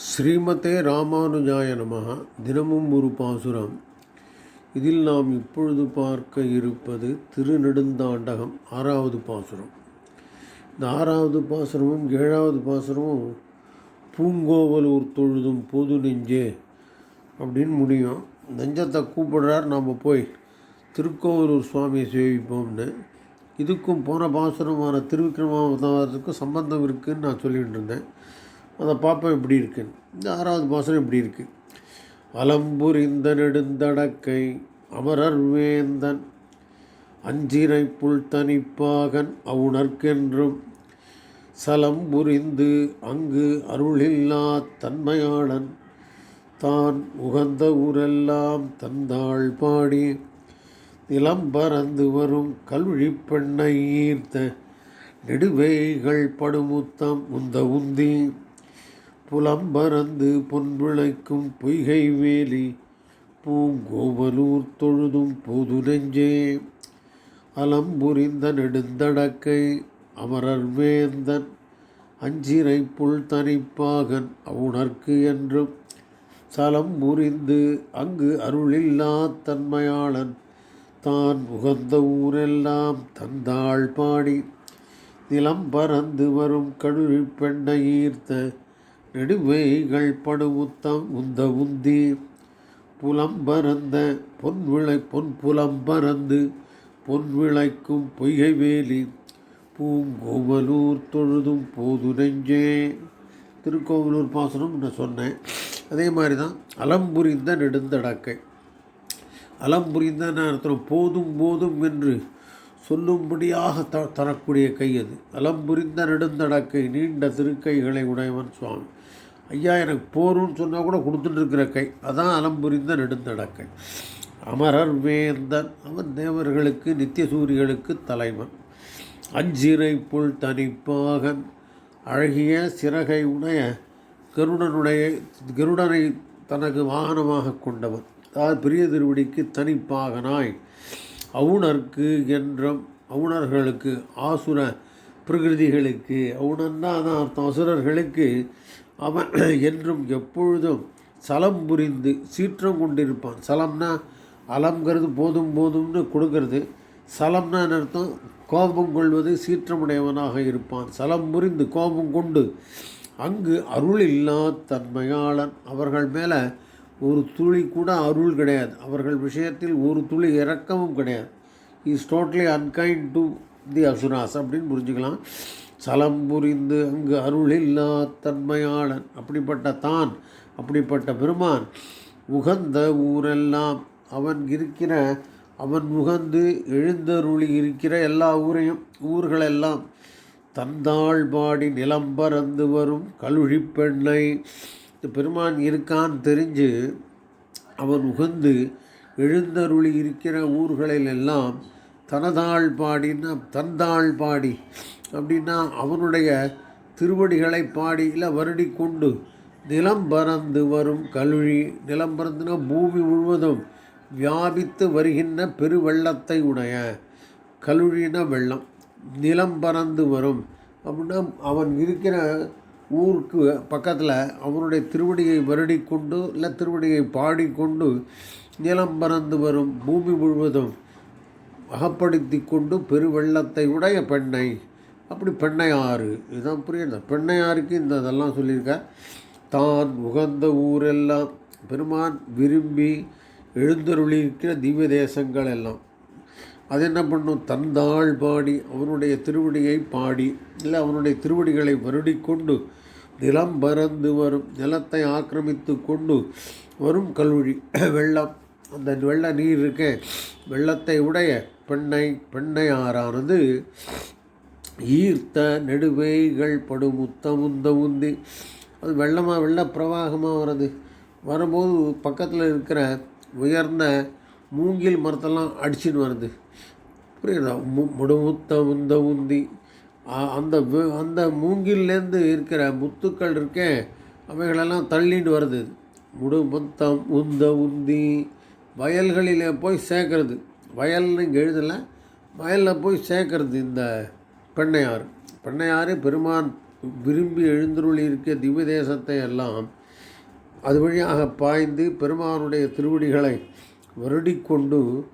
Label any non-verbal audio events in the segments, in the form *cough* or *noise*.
ஸ்ரீமதே ராமானுஜாய நமகா தினமும் ஒரு பாசுரம். இதில் நாம் இப்பொழுது பார்க்க இருப்பது திருநெடுந்தாண்டகம் ஆறாவது பாசுரம். இந்த ஆறாவது பாசுரமும் ஏழாவது பாசுரமும் பூங்கோவலூர் தொழுதும் பொது நெஞ்சே அப்படின்னு முடியும். நெஞ்சத்தை கூப்பிடுறார் நாம் போய் திருக்கோவலூர் சுவாமியை சேவிப்போம்னு. இதுக்கும் போன பாசுரமான திருவிக்ரமாவதாரத்துக்கும் சம்பந்தம் இருக்குதுன்னு நான் சொல்லிகிட்டு இருந்தேன். அதை பார்ப்போம் எப்படி இருக்குன்னு இந்த ஆறாவது பாசனம் இப்படி இருக்கு அலம்புரிந்த நெடுந்தடக்கை அமரர் வேந்தன் அஞ்சிரை புல் தனிப்பாகன் அவுணர்க்கென்றும் சலம் புரிந்து அங்கு அருளில்லா தன்மையாளன் தான் உகந்த ஊரெல்லாம் தந்தாள் பாடி நிலம் பறந்து வரும் கல்வி பெண்ணை ஈர்த்த நெடுவேய்கள் படுமுத்தம் உந்த உந்தி. புலம்பறந்து பொன்விளைக்கும் பொய்கை வேலி பூங்கோவலூர் தொழுதும் பொது நெஞ்சே அலம்புரிந்த நெடுந்தடக்கை அமரர் வேந்தன் அஞ்சிரை புல் தனிப்பாகன் அவுணர்க்கு என்றும் சலம் புரிந்து அங்கு அருளில்லா தன்மையாளன் தான் உகந்த ஊரெல்லாம் தந்தாள் பாடி. நிலம் பறந்து வரும் கழுவி பெண்ணை ஈர்த்த நெடுவேய்கள் படுமுத்தம் உந்த உந்தி புலம்பரந்த பொன்விளை பொன் புலம்பரந்து பொன்விளைக்கும் பொய்கை வேலி பூங்கோவலூர் தொழுதும் போது நெஞ்சே திருக்கோவலூர் பாசனம் நான் சொன்னேன். அதே மாதிரி தான் அலம்புரிந்த நெடுந்தடக்கை. அலம்புரிந்த நான் போதும் போதும் என்று சொல்லும்படியாக த தரக்கூடிய கை அது. அலம்புரிந்த நெடுந்தடக்கை நீண்ட திருக்கைகளை உடையவன் சுவாமி. ஐயா எனக்கு போரும்னு சொன்னால் கூட கொடுத்துட்ருக்கிற கை. அதான் அலம்புரிந்த நெடுந்தடக்கை. அமரர் வேந்தன் அவன் தேவர்களுக்கு நித்திய சூரியர்களுக்கு தலைவன். அஞ்சிரை புல் தனிப்பாகன் அழகிய சிறகை உடைய கருடனுடைய கருடனை தனக்கு வாகனமாக கொண்டவன். அதாவது பெரிய திருவடிக்கு தனிப்பாகனாய் அவுணர்க்கு என்றும் அவுணர்களுக்கு ஆசுர பிரகிருதிகளுக்கு அவுணன்னா அதான் அர்த்தம் அசுரர்களுக்கு அவன் *clears throat* என்றும் எப்பொழுதும் சலம் புரிந்து சீற்றம் கொண்டிருப்பான். சலம்னா அலம்ங்கிறது போதும் போதும்னு கொடுக்கறது. சலம்னா அர்த்தம்? கோபம் கொள்வது சீற்றமுடையவனாக இருப்பான். சலம் புரிந்து கோபம் கொண்டு அங்கு அருள் இல்லா தன்மையாளன். அவர்கள் மேலே ஒரு துளி கூட அருள் கிடையாது. அவர்கள் விஷயத்தில் ஒரு துளி இறக்கமும் கிடையாது. Is totally unkind to the asuras அப்படின்னு புரிஞ்சுக்கலாம். சலம் புரிந்து அங்கு அருளில்லா தன்மையாளன். அப்படிப்பட்ட தான் அப்படிப்பட்ட பெருமான். உகந்த ஊரெல்லாம் அவன் இருக்கிற அவன் உகந்து எழுந்தருளி இருக்கிற எல்லா ஊரையும் ஊர்களெல்லாம் தந்தாள் பாடி நிலம் பறந்து வரும் கழுழி பெண்ணை. இந்த பெருமான் இருக்கான்னு தெரிஞ்சு அவன் உகந்து எழுந்தருளி இருக்கிற ஊர்களில் எல்லாம் தனதாள் பாடின்னா தந்தாள் பாடி அப்படின்னா அவனுடைய திருவடிகளை பாடி இல்லை வருடி கொண்டு நிலம் பறந்து வரும் கழுழி. நிலம் பறந்துனா பூமி முழுவதும் வியாபித்து வருகின்ற பெருவெள்ளத்தை உடைய. கழுழின வெள்ளம். நிலம் பறந்து வரும் அப்படின்னா அவன் இருக்கிற ஊருக்கு பக்கத்தில் அவனுடைய திருவடியை வருடி கொண்டு இல்லை திருவடியை பாடிக்கொண்டு நிலம் பறந்து வரும் பூமி முழுவதும். அகப்படுத்தி கொண்டு பெருவெள்ளத்தை உடைய பெண்ணை. அப்படி பெண்ணையாறு. இதுதான் புரியுது? பெண்ணையாருக்கு இந்த இதெல்லாம் சொல்லியிருக்க. தான் உகந்த ஊரெல்லாம் பெருமான் விரும்பி எழுந்தருளியிருக்கிற திவ்ய தேசங்கள் எல்லாம். அது என்ன பண்ணும்? தந்தாள் பாடி அவனுடைய திருவடியை பாடி இல்லை அவனுடைய திருவடிகளை வருடி கொண்டு நிலம் பறந்து வரும் நிலத்தை ஆக்கிரமித்து கொண்டு வரும் கல்வழி வெள்ளம். அந்த வெள்ள நீர் இருக்க வெள்ளத்தை உடைய பெண்ணை பெண்ணையாரானது ஈர்த்த நெடுவேய்கள் படும் முத்த உந்தி அது வெள்ளமாக வெள்ள பிரவாகமாக வருது வரும்போது பக்கத்தில் இருக்கிற உயர்ந்த மூங்கில் மரத்தெல்லாம் அடிச்சுன்னு வருது புரியுதா? மு முடுமுத்த உந்த உந்தி அந்த அந்த மூங்கில்லேருந்து இருக்கிற முத்துக்கள் இருக்கே அவைகளெல்லாம் தள்ளிட்டு வருது முடுமுத்தம் உந்த உந்தி வயல்களில் போய் சேர்க்கறது வயல்னு இங்கே எழுதலை. வயலில் போய் சேர்க்கறது இந்த பெண்ணையார். பெண்ணையாறு பெருமான் விரும்பி எழுந்தருளி இருக்க திவ்ய தேசத்தை எல்லாம். அது வழியாக பாய்ந்து பெருமானுடைய திருவடிகளை வருடிக்கொண்டு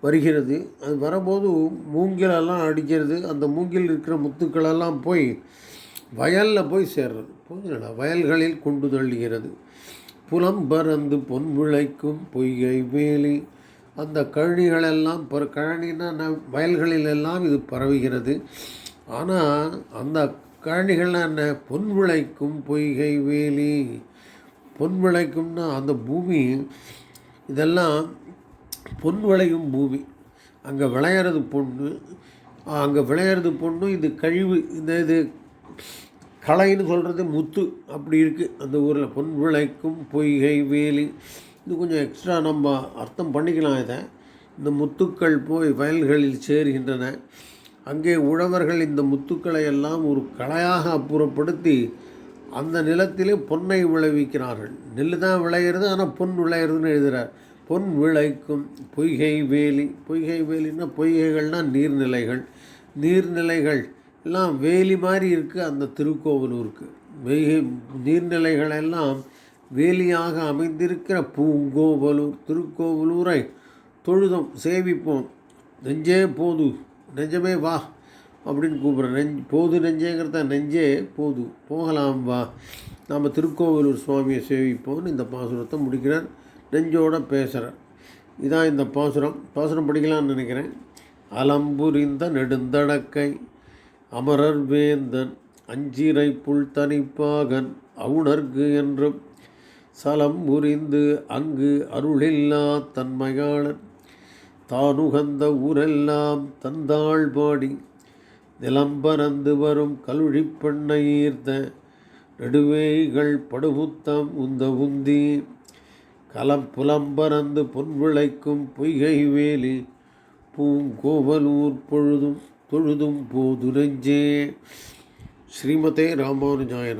வருகிறது. அது வரும்போது மூங்கிலெல்லாம் அடிக்கிறது. அந்த மூங்கில் இருக்கிற முத்துக்களெல்லாம் போய் வயலில் போய் சேர்றது. போதுங்களா வயல்களில் கொண்டு தள்ளுகிறது. புலம் பறந்து பொன் விளைக்கும் பொய்கை வேலி அந்த கழனிகளெல்லாம் பர கழனின்னா என்ன வயல்களிலெல்லாம் இது பரவுகிறது. ஆனால் அந்த கழனிகள்லாம் என்ன? பொன் விளைக்கும் பொய்கை வேலி. பொன் விளைக்கும்னா அந்த பூமி இதெல்லாம் பொன் விளையும் பூமி. அங்கே விளையிறது பொண்ணு. அங்கே விளையிறது பொண்ணு இது கழிவு இந்த இது கலைன்னு சொல்கிறது முத்து. அப்படி இருக்குது அந்த ஊரில் பொன் விளைக்கும் பொய்கை வேலி. இது கொஞ்சம் எக்ஸ்ட்ரா நம்ம அர்த்தம் பண்ணிக்கலாம் இதை. இந்த முத்துக்கள் போய் வயல்களில் சேருகின்றன. அங்கே உழவர்கள் இந்த முத்துக்களை எல்லாம் ஒரு களையாக அப்புறப்படுத்தி அந்த நிலத்திலே பொன்னை விளைவிக்கிறார்கள். நெல் தான் விளையிறது ஆனால் பொன் விளையிறதுன்னு எழுதுகிறார் பொன் விளைக்கும் பொய்கை வேலி. பொய்கை வேலின்னா பொய்கைகள்னால் நீர்நிலைகள். நீர்நிலைகள் எல்லாம் வேலி மாதிரி இருக்குது அந்த திருக்கோவலூருக்கு. வெய்கை நீர்நிலைகளெல்லாம் வேலியாக அமைந்திருக்கிற பூங்கோவலூர் திருக்கோவலூரை தொழுதோம் சேவிப்போம். நெஞ்சே போது நெஞ்சமே வா அப்படின்னு கூப்பிட்றேன் நெஞ்ச் போது நெஞ்சேங்கிறத நெஞ்சே போது போகலாம் வா. நாம் திருக்கோவிலூர் சுவாமியை சேவிப்போம்னு இந்த பாசுரத்தை முடிக்கிறார். நெஞ்சோட பேசுகிறார் இதான் இந்த பாசுரம். பாசுரம் படிக்கலாம்னு நினைக்கிறேன். அலம்புரிந்த நெடுந்தடக்கை அமரர் வேந்தன் அஞ்சிரை புல் தனிப்பாகன் அவுணர்கு என்றும் சலம் புரிந்து அங்கு அருளில்லா தன்மையாளன். தானுகந்த ஊரெல்லாம் தந்தாள் பாடி நிலம்பரந்து வரும் கழுழிப்பெண்ணை ஈர்த்த. நெடுவேய்கள் படுமுத்தம் உந்த உந்தி. கலம் புலம்பரந்து பொன்விளைக்கும் பொய்கை வேலி. பூங்கோவலூர் பொழுதும் தொழுதும் போது நெஞ்சே ஸ்ரீமதே ராமானுஜாய